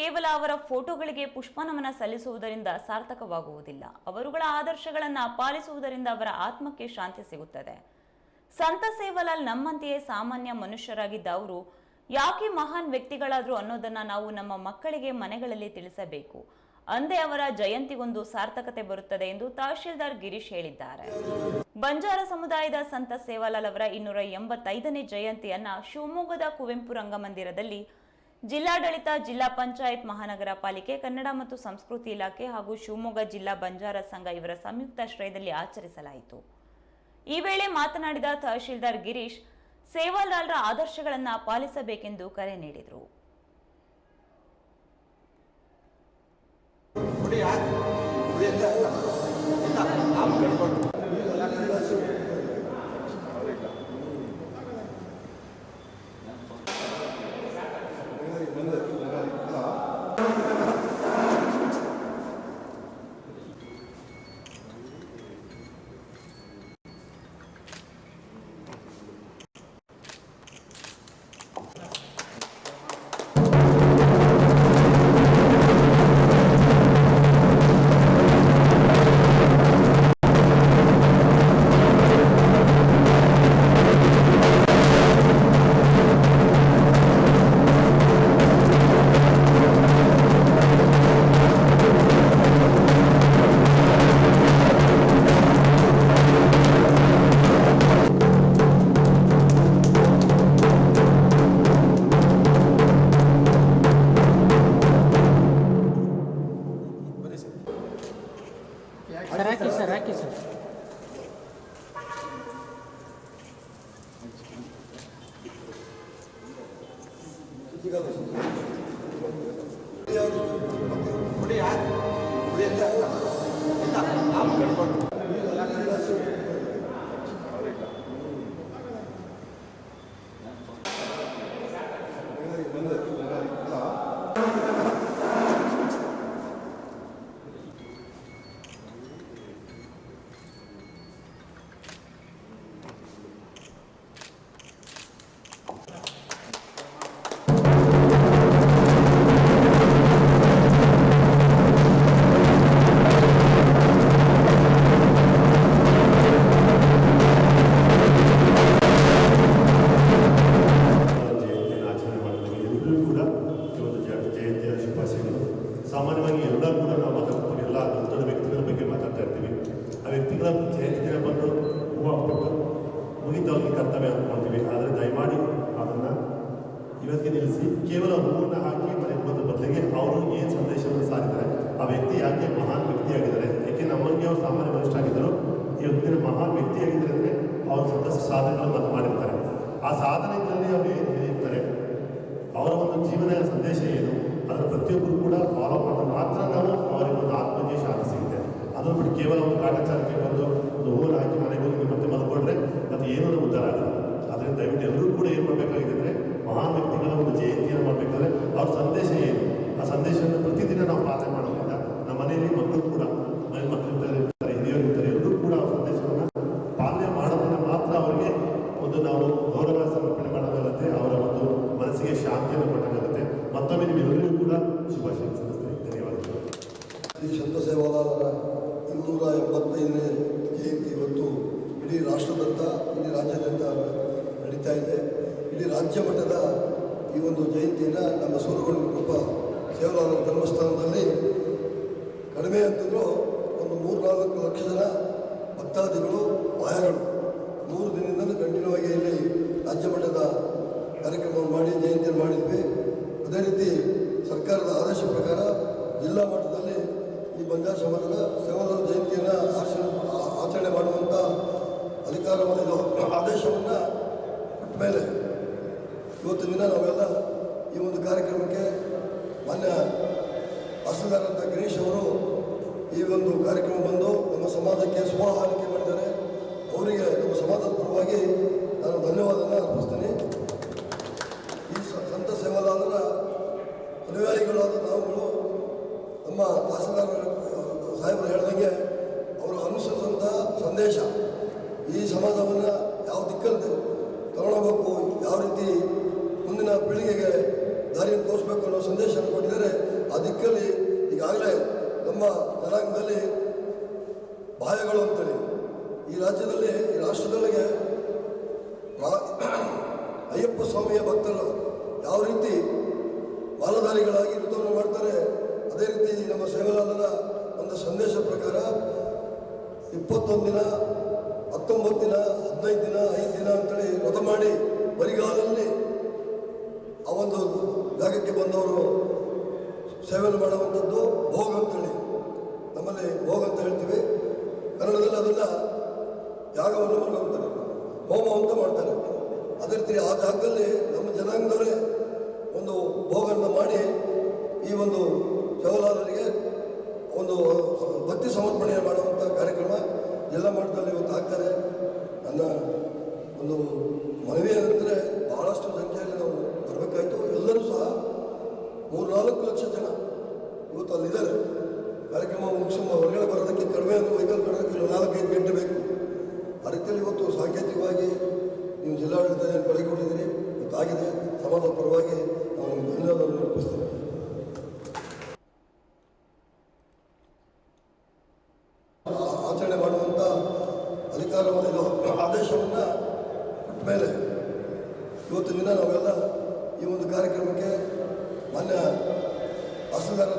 ಕೇವಲ ಅವರ ಫೋಟೋಗಳಿಗೆ ಪುಷ್ಪನಮನ ಸಲ್ಲಿಸುವುದರಿಂದ ಸಾರ್ಥಕವಾಗುವುದಿಲ್ಲ. ಅವರುಗಳ ಆದರ್ಶಗಳನ್ನು ಪಾಲಿಸುವುದರಿಂದ ಅವರ ಆತ್ಮಕ್ಕೆ ಶಾಂತಿ ಸಿಗುತ್ತದೆ. ಸಂತ ಸೇವಲಾಲ್ ನಮ್ಮಂತೆಯೇ ಸಾಮಾನ್ಯ ಮನುಷ್ಯರಾಗಿದ್ದ ಅವರು ಯಾಕೆ ಮಹಾನ್ ವ್ಯಕ್ತಿಗಳಾದ್ರು ಅನ್ನೋದನ್ನ ನಾವು ನಮ್ಮ ಮಕ್ಕಳಿಗೆ ಮನೆಗಳಲ್ಲಿ ತಿಳಿಸಬೇಕು. ಅಂದೇ ಅವರ ಜಯಂತಿಗೊಂದು ಸಾರ್ಥಕತೆ ಬರುತ್ತದೆ ಎಂದು ತಹಶೀಲ್ದಾರ್ ಗಿರೀಶ್ ಹೇಳಿದ್ದಾರೆ. ಬಂಜಾರ ಸಮುದಾಯದ ಸಂತ ಸೇವಾಲಾಲ್ ಅವರ ಇನ್ನೂರ ಎಂಬತ್ತೈದನೇ ಜಯಂತಿಯನ್ನ ಶಿವಮೊಗ್ಗದ ಕುವೆಂಪು ರಂಗಮಂದಿರದಲ್ಲಿ ಜಿಲ್ಲಾಡಳಿತ, ಜಿಲ್ಲಾ ಪಂಚಾಯತ್, ಮಹಾನಗರ ಪಾಲಿಕೆ, ಕನ್ನಡ ಮತ್ತು ಸಂಸ್ಕೃತಿ ಇಲಾಖೆ ಹಾಗೂ ಶಿವಮೊಗ್ಗ ಜಿಲ್ಲಾ ಬಂಜಾರ ಸಂಘ ಇವರ ಸಂಯುಕ್ತಾಶ್ರಯದಲ್ಲಿ ಆಚರಿಸಲಾಯಿತು. ಈ ವೇಳೆ ಮಾತನಾಡಿದ ತಹಶೀಲ್ದಾರ್ ಗಿರೀಶ್, ಸೇವಾಲಾಲ್ರ ಆದರ್ಶಗಳನ್ನು ಪಾಲಿಸಬೇಕೆಂದು ಕರೆ ನೀಡಿದರು. ಸರ್ ಹಾಕಿ ಸರ್. ಹಾಕಿ. ಸರ್ ಜಯಂತಿಯನ್ನು ದಿನ ಬಂದು ಹೂವು ಹಾಕ್ಬಿಟ್ಟು ಮುಗಿದವ್ರಿಗೆ ಕರ್ತವ್ಯ ಅಂದ್ಕೊಳ್ತೀವಿ ಆದರೆ ದಯಮಾಡಿ ಅದನ್ನು ಇವತ್ತಿಗೆ ನಿಲ್ಲಿಸಿ ಕೇವಲ ಹೂವನ್ನು ಹಾಕಿ ಮನೆಗೆ ಬಂದು ಬದಲಿಗೆ ಅವರು ಏನು ಸಂದೇಶವನ್ನು ಸಾರಿದ್ದಾರೆ, ಆ ವ್ಯಕ್ತಿ ಯಾಕೆ ಮಹಾನ್ ವ್ಯಕ್ತಿಯಾಗಿದ್ದಾರೆ ಯಾಕೆ ನಮ್ಮಲ್ಲಿ ಅವರು ಸಾಮಾನ್ಯ ಮನುಷ್ಯರಾಗಿದ್ದರು, ಈ ವ್ಯಕ್ತಿಯ ಮಹಾನ್ ವ್ಯಕ್ತಿಯಾಗಿದ್ದಾರೆ ಅಂದರೆ ಅವರು ಸಾಕಷ್ಟು ಸಾಧನೆಗಳನ್ನು ಮಾಡಿರ್ತಾರೆ. ಆ ಸಾಧನೆಗಳಲ್ಲಿ ಅವರು ಏನು ಹೇಳಿರ್ತಾರೆ, ಅವರ ಒಂದು ಜೀವನದ ಸಂದೇಶ ಏನು, ಅದರ ಪ್ರತಿಯೊಬ್ಬರು ಕೂಡ ಫಾಲೋ ಮಾಡಿದ್ರೆ ಮಾತ್ರ ನಾವು ಅವರಿಗೆ ಒಂದು ಆತ್ಮಕ್ಕೆ ಶಾಂತಿ ಸಿಗುತ್ತೆ. ಅದನ್ನು ಬಿಟ್ಟು ಕೇವಲ ಒಂದು ಕಾಟಾಚಾರಕ್ಕೆ ಬಂದು ಒಂದು ಹೂವನ್ನು ಹಾಕಿ ಮನೆಗೆ ಹೋಗಿ ಮತ್ತೆ ಮಲ್ಕೊಂಡ್ರೆ ಮತ್ತೆ ಏನೂ ಉದ್ಧಾರ ಆಗಲ್ಲ ಅದರಿಂದ ದಯವಿಟ್ಟು ಎಲ್ಲರೂ ಕೂಡ ಏನು ಮಾಡಬೇಕಾಗಿದೆ ಅಂದರೆ ಮಹಾನ್ ವ್ಯಕ್ತಿಗಳ ಒಂದು ಜಯಂತಿಯನ್ನು ಮಾಡಬೇಕಾದ್ರೆ ಅವ್ರ ಸಂದೇಶ ಏನು ಆ ಸಂದೇಶವನ್ನು ಪ್ರತಿದಿನ ನಾವು ಪಾಲನೆ ಮಾಡೋದ್ರಿಂದ ನಮ್ಮ ಮನೆಯಲ್ಲಿ ಮಕ್ಕಳು ಕೂಡ ಮನೆ ಮಕ್ಕಳಿರ್ತಾರೆ ಇರ್ತಾರೆ ಹಿರಿಯರು ಇರ್ತಾರೆ ಎಲ್ಲರೂ ಕೂಡ ಅವ್ರ ಸಂದೇಶವನ್ನು ಪಾಲನೆ ಮಾಡೋದ್ರಿಂದ ಮಾತ್ರ ಅವರಿಗೆ ಒಂದು ನಾವು ಗೌರವ ಸಮರ್ಪಣೆ ಮಾಡೋದಾಗುತ್ತೆ ಅವರ ಒಂದು ಮನಸ್ಸಿಗೆ ಶಾಂತಿಯನ್ನು ಮತ್ತೊಮ್ಮೆ ನಿಮ್ಮೆಲ್ಲರಿಗೂ ಕೂಡ ಶುಭಾಶಯ. ಧನ್ಯವಾದಗಳು. ಶ್ರೀ ಇನ್ನೂರ ಜಯಂತಿ ಇವತ್ತು ಇಡೀ ರಾಷ್ಟ್ರದಂತ ಇಡೀ ರಾಜ್ಯಾದ್ಯಂತ ನಡೀತಾ ಇದೆ. ಇಡೀ ರಾಜ್ಯ ಮಟ್ಟದ ಈ ಒಂದು ಜಯಂತಿಯನ್ನು ನಮ್ಮ ಸೂರಗೊಂಡ ಕೃಪ ಸೇವಾಲಾಲರ ಧರ್ಮಸ್ಥಾನದಲ್ಲಿ ಕಡಿಮೆ ಅಂತಂದರೂ ಒಂದು ಮೂರು ನಾಲ್ಕು ಲಕ್ಷ ಜನ ಭಕ್ತಾದಿಗಳು ಮಾಯಗಳು ಮೂರು ದಿನದಿಂದ ಕಂಟಿನ್ಯೂ ಆಗಿ ಇಲ್ಲಿ ರಾಜ್ಯ ಮಟ್ಟದ ಕಾರ್ಯಕ್ರಮವನ್ನು ಮಾಡಿ ಜಯಂತಿಯನ್ನು ಮಾಡಿದ್ವಿ ಅದೇ ರೀತಿ ಸರ್ಕಾರದ ಆದೇಶ ಪ್ರಕಾರ ಜಿಲ್ಲಾ ಮಟ್ಟದಲ್ಲಿ ಈ ಬಂಜಾರ ಸಮಾಜದ ಸೇವಾದರ ಜಯಂತಿಯನ್ನು ಆಚರಣೆ ಆಚರಣೆ ಮಾಡುವಂಥ ಅಧಿಕಾರವನ್ನು ಆದೇಶವನ್ನು ಕೊಟ್ಟ ಮೇಲೆ ಇವತ್ತಿನ ದಿನ ನಾವೆಲ್ಲ ಈ ಒಂದು ಕಾರ್ಯಕ್ರಮಕ್ಕೆ ಮಾನ್ಯ ತಹಸೀಲ್ದಾರಂಥ ಗಿರೀಶ್ ಅವರು ಈ ಒಂದು ಕಾರ್ಯಕ್ರಮ ಬಂದು ನಮ್ಮ ಸಮಾಜಕ್ಕೆ ಶುಭ ಹಾರೈಕೆ ಮಾಡಿದ್ದಾರೆ. ಅವರಿಗೆ ನಮ್ಮ ಸಮಾಜದ ಪರವಾಗಿ ನಾನು ಧನ್ಯವಾದನ ಅರ್ಪಿಸ್ತೀನಿ ಈ ಸ- ಸಂತ ಸೇವಾಲಾಲರ ಅನುಯಾಯಿಗಳಾದ ನಾವುಗಳು ನಮ್ಮ ತಹಸೀಲ್ದಾರ್ ಸಾಹೇಬರು ಹೇಳ್ದಂಗೆ ಅವರು ಅನುಸರಿಸಿದಂಥ ಸಂದೇಶ ಈ ಸಮಾಜವನ್ನು ಯಾವ ದಿಕ್ಕಲ್ಲಿ ತಗೊಳ್ಬೇಕು ಯಾವ ರೀತಿ ಮುಂದಿನ ಪೀಳಿಗೆಗೆ ದಾರಿಯನ್ನು ತೋರಿಸ್ಬೇಕು ಅನ್ನೋ ಸಂದೇಶವನ್ನು ಕೊಟ್ಟಿದ್ದಾರೆ ನಮ್ಮ ಜನಾಂಗದಲ್ಲಿ ಬಾಯಗಳು ಅಂತೇಳಿ ಈ ರಾಜ್ಯದಲ್ಲಿ, ಈ ರಾಷ್ಟ್ರದೊಳಗೆ ಅಯ್ಯಪ್ಪ ಸ್ವಾಮಿಯ ಭಕ್ತರು ಯಾವ ರೀತಿ ಮಾಲಧಾರಿಗಳಾಗಿ ವ್ರತವನ್ನು ಮಾಡ್ತಾರೆ, ಅದೇ ರೀತಿ ನಮ್ಮ ಸೇವಾಲಾಲರ ಒಂದು ಸಂದೇಶ ಪ್ರಕಾರ ಇಪ್ಪತ್ತೊಂದು ದಿನ ಹತ್ತೊಂಬತ್ತು ದಿನ ಹದಿನೈದು ದಿನ ಐದು ದಿನ ಅಂತೇಳಿ ವ್ರತ ಮಾಡಿ ಬರಿಗಾಲಲ್ಲಿ ಆ ಒಂದು ಜಾಗಕ್ಕೆ ಬಂದವರು ಸೇವನೆ ಮಾಡುವಂಥದ್ದು ಭೋಗ ಅಂತೇಳಿ. ನಮ್ಮಲ್ಲಿ ಭೋಗ ಅಂತ ಹೇಳ್ತೀವಿ. ಕನ್ನಡದಲ್ಲಿ ಅದನ್ನು ಯಾಗವನ್ನು ಮಾಡ್ಕೊಳ್ತಾರೆ ಹೋಮ ಅಂತ ಮಾಡ್ತಾರೆ. ಅದೇ ರೀತಿ ಆ ಜಾಗದಲ್ಲಿ ನಮ್ಮ ಜನಾಂಗದವರೇ ಒಂದು ಭೋಗವನ್ನು ಮಾಡಿ ಈ ಒಂದು ಜವಲಾಲರಿಗೆ ಒಂದು ಭಕ್ತಿ ಸಮರ್ಪಣೆ ಮಾಡುವಂಥ ಕಾರ್ಯಕ್ರಮ ಎಲ್ಲ ಮಟ್ಟದಲ್ಲಿ ಇವತ್ತು ಆಗ್ತಾರೆ. ನನ್ನ ಒಂದು ಮನವಿ ಏನಂದರೆ ಬಹಳಷ್ಟು ಸಂಖ್ಯೆಯಲ್ಲಿ ನಾವು ಬರಬೇಕಾಯಿತು. ಎಲ್ಲರೂ ಸಹ ಮೂರ್ನಾಲ್ಕು ಲಕ್ಷ ಜನ ಇವತ್ತು ಅಲ್ಲಿದ್ದಾರೆ. ಕಾರ್ಯಕ್ರಮ ಮುಗಿಸಿ ಹೊರಗಡೆ ಬರೋದಕ್ಕೆ ಕಡಿಮೆ ಒಂದು ವೆಹಿಕಲ್ ಬರೋದಕ್ಕೆ ನಾಲ್ಕೈದು ಗಂಟೆ ಬೇಕು. ಇವತ್ತು ಸಾಂಕೇತಿಕವಾಗಿ ನೀವು ಜಿಲ್ಲಾಡಳಿತ ಏನು ಕಳೆದುಕೊಂಡಿದ್ದೀರಿ ಇವತ್ತಾಗಿದೆ ಸಮಾಜದ ಪರವಾಗಿ ನಾವು ಧನ್ಯವಾದವನ್ನು ಅರ್ಪಿಸ್ತೇವೆ. ಆಚರಣೆ ಮಾಡುವಂಥ ಅಧಿಕಾರವನ್ನು ಆದೇಶವನ್ನು ಕೊಟ್ಟ ಮೇಲೆ ಇವತ್ತಿನ ದಿನ ನಾವೆಲ್ಲ ಈ ಒಂದು ಕಾರ್ಯಕ್ರಮಕ್ಕೆ ಮಾನ್ಯ ತಹಸೀಲ್ದಾರ್